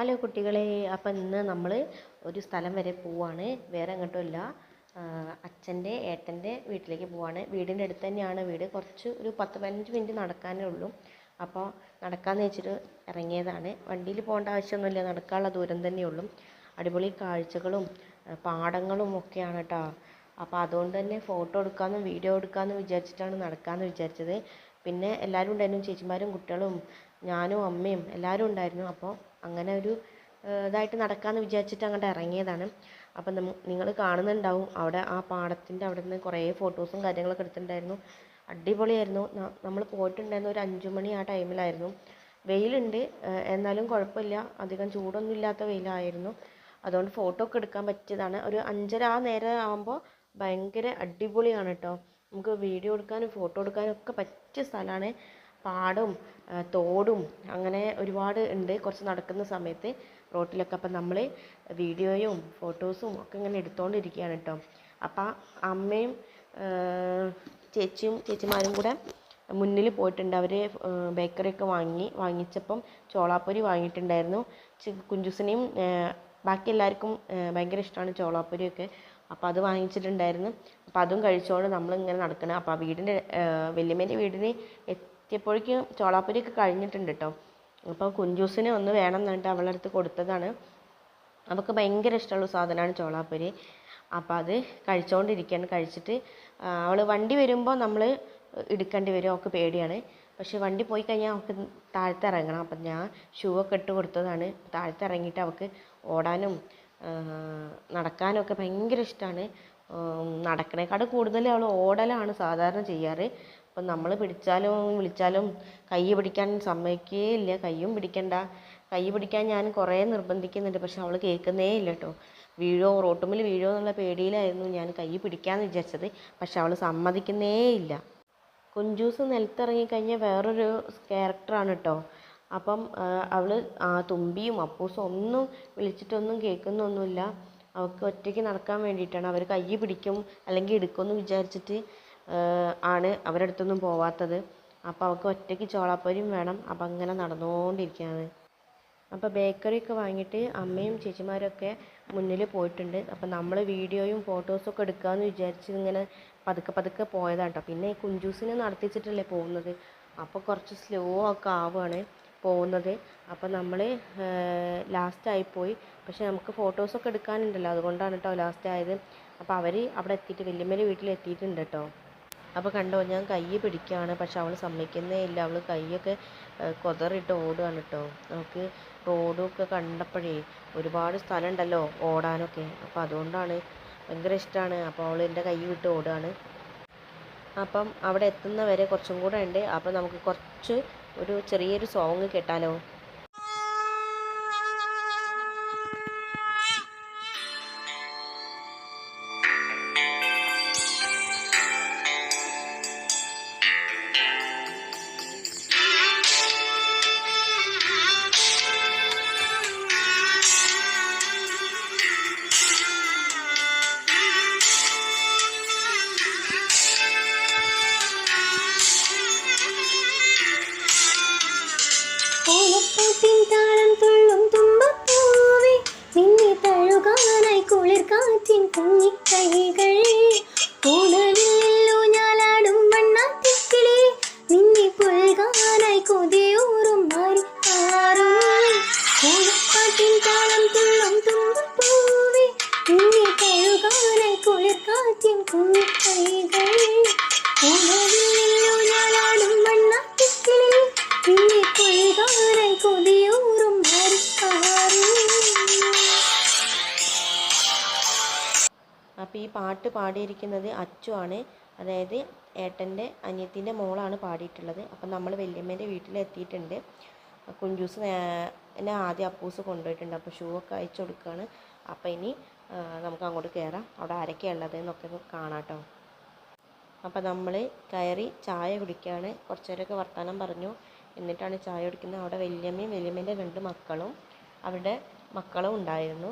Hello കുട്ടികളെ? അപ്പം ഇന്ന് നമ്മൾ ഒരു സ്ഥലം വരെ പോവാണ്. വേറെ എങ്ങോട്ടും ഇല്ല. അച്ഛന്റെ ഏട്ടന്റെ വീട്ടിലേക്ക് പോവാണ്. വീടിന്റെ അടുത്ത് തന്നെയാണ് വീട്. കുറച്ച് ഒരു പത്ത് പതിനഞ്ച് മിനിറ്റ് നടക്കാനേ ഉള്ളൂ. അപ്പോൾ നടക്കാമെന്ന് വെച്ചിട്ട് ഇറങ്ങിയതാണ്. വണ്ടിയിൽ പോകേണ്ട ആവശ്യമൊന്നുമില്ല. നടക്കാനുള്ള ദൂരം തന്നെ ഉള്ളൂ. അടിപൊളി കാഴ്ചകളും പാടങ്ങളും ഒക്കെയാണ് കേട്ടോ അപ്പോൾ അതുകൊണ്ട് തന്നെ ഫോട്ടോ എടുക്കാമെന്നും വീഡിയോ എടുക്കാമെന്നും വിചാരിച്ചിട്ടാണ് നടക്കാമെന്ന് വിചാരിച്ചത്. പിന്നെ എല്ലാവരും ഉണ്ടായിരുന്നു. ചേച്ചിമാരും കുട്ടികളും ഞാനും അമ്മയും എല്ലാവരും ഉണ്ടായിരുന്നു. അപ്പോൾ അങ്ങനെ ഒരു ഇതായിട്ട് നടക്കാമെന്ന് വിചാരിച്ചിട്ട് അങ്ങോട്ട് ഇറങ്ങിയതാണ്. അപ്പം നിങ്ങൾ കാണുന്നുണ്ടാവും. അവിടെ ആ പാടത്തിന്റെ അവിടെ നിന്ന് കുറേ ഫോട്ടോസും കാര്യങ്ങളൊക്കെ എടുത്തിട്ടുണ്ടായിരുന്നു. അടിപൊളിയായിരുന്നു. നമ്മൾ പോയിട്ടുണ്ടായിരുന്ന ഒരു അഞ്ചു മണി ആ ടൈമിലായിരുന്നു. വെയിലുണ്ട് എന്നാലും കുഴപ്പമില്ല. അധികം ചൂടൊന്നും ഇല്ലാത്ത വെയിലായിരുന്നു. അതുകൊണ്ട് ഫോട്ടോ ഒക്കെ എടുക്കാൻ പറ്റിയതാണ്. ഒരു അഞ്ചര ആ നേരം ആകുമ്പോൾ ഭയങ്കര അടിപൊളിയാണ് കേട്ടോ. നമുക്ക് വീഡിയോ എടുക്കാനും ഫോട്ടോ എടുക്കാനും ഒക്കെ പറ്റിയ സ്ഥലമാണ്. പാടവും ആ, തോടും അങ്ങനെ ഒരുപാട് ഉണ്ട്. കുറച്ച് നടക്കുന്ന സമയത്ത് റോട്ടിലൊക്കെ അപ്പം നമ്മൾ വീഡിയോയും ഫോട്ടോസും ഒക്കെ ഇങ്ങനെ എടുത്തുകൊണ്ടിരിക്കുകയാണ് കേട്ടോ. അപ്പം അമ്മയും ചേച്ചിയും ചേച്ചിമാരും കൂടെ മുന്നിൽ പോയിട്ടുണ്ട്. അവർ ബേക്കറിയൊക്കെ വാങ്ങി വാങ്ങിച്ചപ്പം ചോളാപ്പൊരി വാങ്ങിയിട്ടുണ്ടായിരുന്നു. കുഞ്ചുസിനെയും ബാക്കി എല്ലാവർക്കും ഭയങ്കര ഇഷ്ടമാണ് ചോളാപ്പൊരിയൊക്കെ. അപ്പോൾ അത് വാങ്ങിച്ചിട്ടുണ്ടായിരുന്നു. അപ്പോൾ അതും കഴിച്ചുകൊണ്ട് നമ്മളിങ്ങനെ നടക്കണം. അപ്പോൾ ആ വീടിന്റെ വല്യമ്മേന്റെ വീടിന് എത്തിയപ്പോഴേക്കും ചോളാപ്പൊരിയൊക്കെ കഴിഞ്ഞിട്ടുണ്ട് കേട്ടോ അപ്പോൾ കുഞ്ചൂസിന് ഒന്ന് വേണം എന്ന് പറഞ്ഞിട്ട് അവളുടെ അടുത്ത് കൊടുത്തതാണ്. അവൾക്ക് ഭയങ്കര ഇഷ്ടമുള്ള സാധനമാണ് ചോളാപ്പൊരി. അപ്പോൾ അത് കഴിച്ചുകൊണ്ടിരിക്കുകയാണ് കഴിച്ചിട്ട് അവൾ വണ്ടി വരുമ്പോൾ നമ്മൾ എടുക്കേണ്ടി വരും. അവൾക്ക് പേടിയാണ്. പക്ഷെ വണ്ടി പോയി കഴിഞ്ഞാൽ അവൾക്ക് താഴത്ത് ഇറങ്ങണം. അപ്പം ഞാൻ ഷൂ ഒക്കെ ഇട്ട് കൊടുത്തതാണ്. താഴത്ത് ഇറങ്ങിയിട്ട് അവൾക്ക് ഓടാനും നടക്കാനും ഒക്കെ ഭയങ്കര ഇഷ്ടമാണ് നടക്കണേക്കാട് കൂടുതൽ അവൾ ഓടലാണ് സാധാരണ ചെയ്യാറ്. അപ്പം നമ്മൾ പിടിച്ചാലും വിളിച്ചാലും കൈ പിടിക്കാൻ സമ്മതിക്കുകയില്ല കയ്യും പിടിക്കണ്ട. കൈ പിടിക്കാൻ ഞാൻ കുറേ നിർബന്ധിക്കുന്നുണ്ട്. പക്ഷെ അവൾ കേൾക്കുന്നേ ഇല്ല കേട്ടോ. വീഴോ റോട്ടുമ്മിൽ വീഴോ എന്നുള്ള പേടിയിലായിരുന്നു ഞാൻ കൈ പിടിക്കാമെന്ന് വിചാരിച്ചത്. പക്ഷെ അവൾ സമ്മതിക്കുന്നേ ഇല്ല. കുഞ്ചൂസ് നിലത്തിറങ്ങിക്കഴിഞ്ഞാൽ വേറൊരു ക്യാരക്ടറാണ് കേട്ടോ. അപ്പം അവൾ തുമ്പിയും അപ്പൂസും ഒന്നും വിളിച്ചിട്ടൊന്നും കേൾക്കുന്നൊന്നുമില്ല. അവൾക്ക് ഒറ്റയ്ക്ക് നടക്കാൻ വേണ്ടിയിട്ടാണ്. അവർ കൈ പിടിക്കും അല്ലെങ്കിൽ എടുക്കുമെന്ന് വിചാരിച്ചിട്ട് ആണ് അവരുടെ അടുത്തൊന്നും പോവാത്തത്. അപ്പോൾ അവൾക്ക് ഒറ്റയ്ക്ക് ചോളാപ്പൊരിയും വേണം. അപ്പം അങ്ങനെ നടന്നുകൊണ്ടിരിക്കുകയാണ് അപ്പോൾ ബേക്കറിയൊക്കെ വാങ്ങിയിട്ട് അമ്മയും ചേച്ചിമാരൊക്കെ മുന്നിൽ പോയിട്ടുണ്ട്. അപ്പോൾ നമ്മൾ വീഡിയോയും ഫോട്ടോസും ഒക്കെ എടുക്കാമെന്ന് വിചാരിച്ച് ഇങ്ങനെ പതുക്കെ പതുക്കെ പോയതാണ് കേട്ടോ പിന്നെ ഈ കുഞ്ചൂസിനെ നടത്തിച്ചിട്ടല്ലേ പോകുന്നത്. അപ്പോൾ കുറച്ച് സ്ലോ ഒക്കെ ആവുകയാണ് പോകുന്നത്. അപ്പോൾ നമ്മൾ ലാസ്റ്റ് പോയി. പക്ഷെ നമുക്ക് ഫോട്ടോസൊക്കെ എടുക്കാനുണ്ടല്ലോ. അതുകൊണ്ടാണ് കേട്ടോ ലാസ്റ്റ് ആയത്. അപ്പോൾ അവർ അവിടെ എത്തിയിട്ട് വല്യമ്മേന്റെ വീട്ടിൽ എത്തിയിട്ടുണ്ട് കേട്ടോ അപ്പോൾ കണ്ടോ ഞാൻ കൈ പിടിക്കുകയാണ് പക്ഷെ അവൾ സമ്മതിക്കുന്നേ ഇല്ല. അവൾ കൈയൊക്കെ കൊതറിട്ട് ഓടുകയാണ് കേട്ടോ നമുക്ക് റോഡൊക്കെ കണ്ടപ്പോഴേ ഒരുപാട് സ്ഥലം ഉണ്ടല്ലോ ഓടാനൊക്കെ. അപ്പോൾ അതുകൊണ്ടാണ് ഭയങ്കര ഇഷ്ടമാണ് അപ്പോൾ അവൾ എന്റെ കൈ വിട്ട് ഓടുകയാണ് അപ്പം അവിടെ എത്തുന്ന വരെ കുറച്ചും കൂടെ ഉണ്ട്. അപ്പോൾ നമുക്ക് കുറച്ച് ഒരു ചെറിയൊരു സോങ് കേട്ടാലോ? 红，你看一个人。പാട്ട് പാടിയിരിക്കുന്നത് അച്ചു ആണ്. അതായത് ഏട്ടന്റെ അനിയത്തിന്റെ മോളാണ് പാടിയിട്ടുള്ളത്. അപ്പം നമ്മൾ വല്യമ്മേന്റെ വീട്ടിലെത്തിയിട്ടുണ്ട് കുഞ്ചൂസ് എന്നെ ആദ്യം അപ്പൂസ് കൊണ്ടുപോയിട്ടുണ്ട്. അപ്പോൾ ഷൂ ഒക്കെ അയച്ചു കൊടുക്കുകയാണ്. അപ്പോൾ ഇനി നമുക്ക് അങ്ങോട്ട് കയറാം. അവിടെ ആരൊക്കെയാണ് ഉള്ളത് എന്നൊക്കെ കാണാട്ടോ. കാണാം കേട്ടോ അപ്പോൾ നമ്മൾ കയറി ചായ കുടിക്കുകയാണ്. കുറച്ച് നേരമൊക്കെ വർത്തമാനം പറഞ്ഞു. എന്നിട്ടാണ് ചായ കുടിക്കുന്നത്. അവിടെ വല്യമ്മയും വല്യമ്മേന്റെ രണ്ട് മക്കളും അവരുടെ മക്കളും ഉണ്ടായിരുന്നു.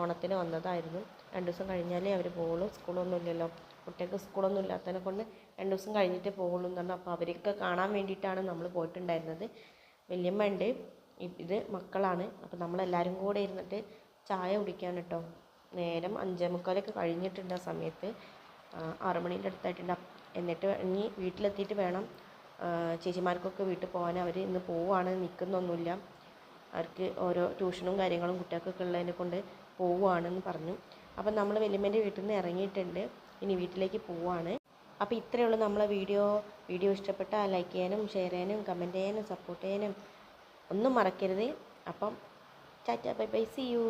ഓണത്തിന് വന്നതായിരുന്നു. രണ്ട് ദിവസം കഴിഞ്ഞാലേ അവർ പോകുള്ളൂ സ്കൂളൊന്നും ഇല്ലല്ലോ. കുട്ടികൾക്ക് സ്കൂളൊന്നും ഇല്ലാത്തതിനെ കൊണ്ട് രണ്ട് ദിവസം കഴിഞ്ഞിട്ടേ പോകുള്ളൂ എന്ന് പറഞ്ഞു അപ്പോൾ അവരൊക്കെ കാണാൻ വേണ്ടിയിട്ടാണ് നമ്മൾ പോയിട്ടുണ്ടായിരുന്നത്. വലിയമ്മ ഉണ്ട് ഇത് മക്കളാണ്. അപ്പോൾ നമ്മളെല്ലാവരും കൂടെ ഇരുന്നിട്ട് ചായ കുടിക്കാൻ കേട്ടോ. നേരം അഞ്ചേ മുക്കാലൊക്കെ കഴിഞ്ഞിട്ടുണ്ട് ആ സമയത്ത്. ആറുമണീന്റെ ആറ് മണീന്റെ അടുത്തായിട്ടുണ്ട്. എന്നിട്ട് ഇനി വീട്ടിലെത്തിയിട്ട് വേണം. ചേച്ചിമാർക്കൊക്കെ വീട്ടിൽ പോകാൻ. അവർ ഇന്ന് പോവുകയാണ് നിൽക്കുന്നൊന്നുമില്ല. അവർക്ക് ഓരോ ട്യൂഷനും കാര്യങ്ങളും കുട്ടികൾക്കൊക്കെ ഉള്ളതിനെ കൊണ്ട് പോവുകയാണെന്ന് പറഞ്ഞു. അപ്പം നമ്മൾ വലിയമ്മേന്റെ വീട്ടിൽ നിന്ന് ഇറങ്ങിയിട്ടുണ്ട്. ഇനി വീട്ടിലേക്ക് പോവാണ്. അപ്പോൾ ഇത്രയേ ഉള്ളൂ നമ്മളെ വീഡിയോ. വീഡിയോ ഇഷ്ടപ്പെട്ടാൽ ലൈക്ക് ചെയ്യാനും ഷെയർ ചെയ്യാനും കമന്റ് ചെയ്യാനും സപ്പോർട്ട് ചെയ്യാനും ഒന്നും മറക്കരുത്. അപ്പം ചാറ്റ ബൈ ബൈ സി യു